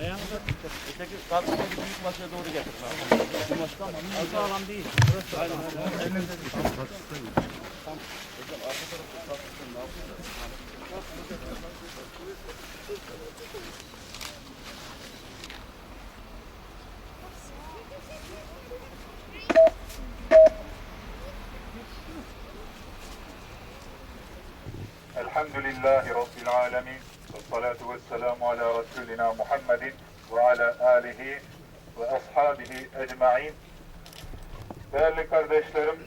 Ayağınıza Öteki kalkındaki büyük masaya doğru getirin abi. bu başka ama bu sağlam değil. Burası aynen. Elinize الحمد لله رب العالمين والصلاة والسلام على رسولنا محمد وعلى آله ve ashabihi ecmain. Değerli kardeşlerim,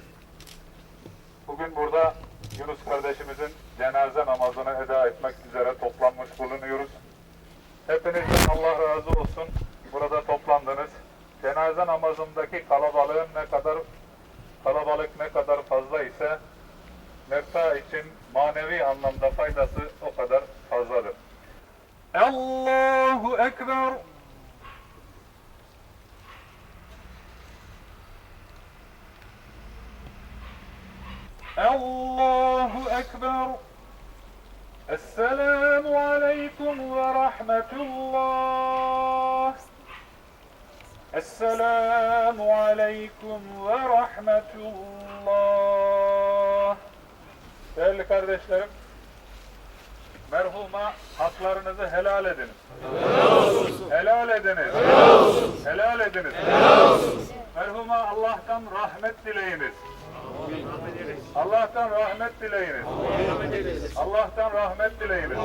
bugün burada Yunus kardeşimizin cenaze namazını eda etmek üzere toplanmış bulunuyoruz. Hepinizden Allah razı olsun. Burada toplandınız. Cenaze namazındaki kalabalığın ne kadar kalabalık ne kadar fazla ise mefta için manevi anlamda faydası o kadar fazladır. الله أكبر. الله أكبر. السلام عليكم ورحمة الله. السلام عليكم ورحمة الله. Değerli kardeşlerim merhuma haklarınızı helal ediniz. Helal ediniz. Helal ediniz. Merhuma Allah'tan rahmet dileyiniz. Allah'tan rahmet dileyiniz. Allah'tan rahmet dileyiniz.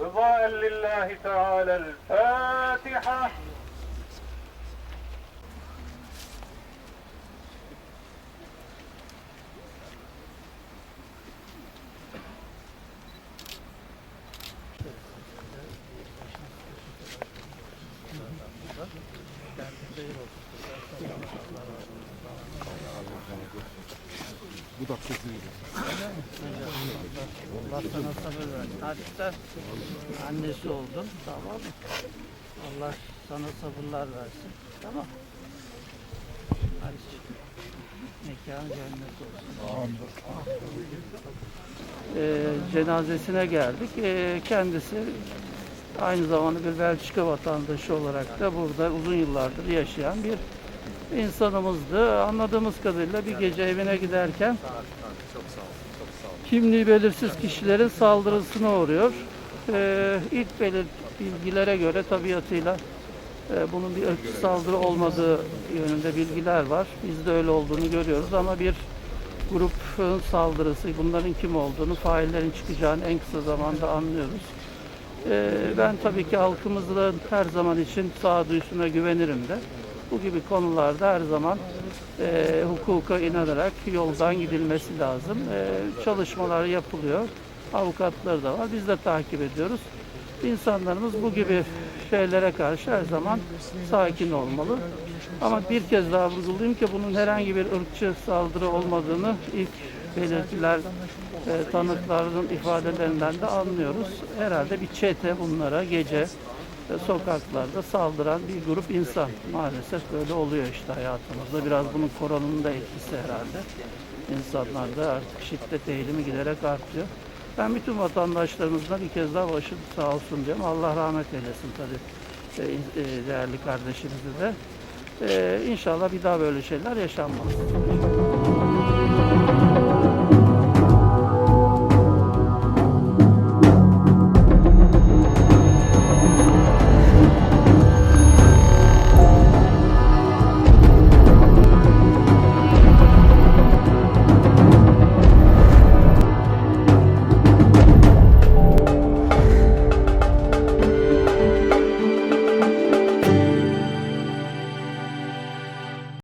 Rızaen lillahi teala'l Fatiha. Allah sana sabır versin. Hadi sen annesi oldun. Tamam mı? Allah sana sabırlar versin. Tamam. Hadi çık. Mekanı cennet olsun. Ee, cenazesine geldik. Ee, kendisi aynı zamanda bir Belçika vatandaşı olarak da burada uzun yıllardır yaşayan bir insanımızdı. Anladığımız kadarıyla bir gece evine giderken kimliği belirsiz kişilerin saldırısına uğruyor. Ee, ilk belir bilgilere göre tabiatıyla e, bunun bir ırkçı saldırı olmadığı yönünde bilgiler var. Biz de öyle olduğunu görüyoruz ama bir grupun saldırısı, bunların kim olduğunu, faillerin çıkacağını en kısa zamanda anlıyoruz. Ee, ben tabii ki halkımızın her zaman için sağduyusuna güvenirim de. Bu gibi konularda her zaman e, hukuka inanarak yoldan gidilmesi lazım. E, çalışmalar yapılıyor. Avukatları da var. Biz de takip ediyoruz. İnsanlarımız bu gibi şeylere karşı her zaman sakin olmalı. Ama bir kez daha vurgulayayım ki bunun herhangi bir ırkçı saldırı olmadığını ilk belirtiler, e, tanıkların ifadelerinden de anlıyoruz. Herhalde bir çete bunlara gece e, sokaklarda saldıran bir grup insan. Maalesef böyle oluyor işte hayatımızda. Biraz bunun koronanın da etkisi herhalde. İnsanlarda artık şiddet eğilimi giderek artıyor. Ben bütün vatandaşlarımızla bir kez daha başı sağ olsun diyorum. Allah rahmet eylesin tabii e, e, değerli kardeşimizi de. E, inşallah bir daha böyle şeyler yaşanmaz.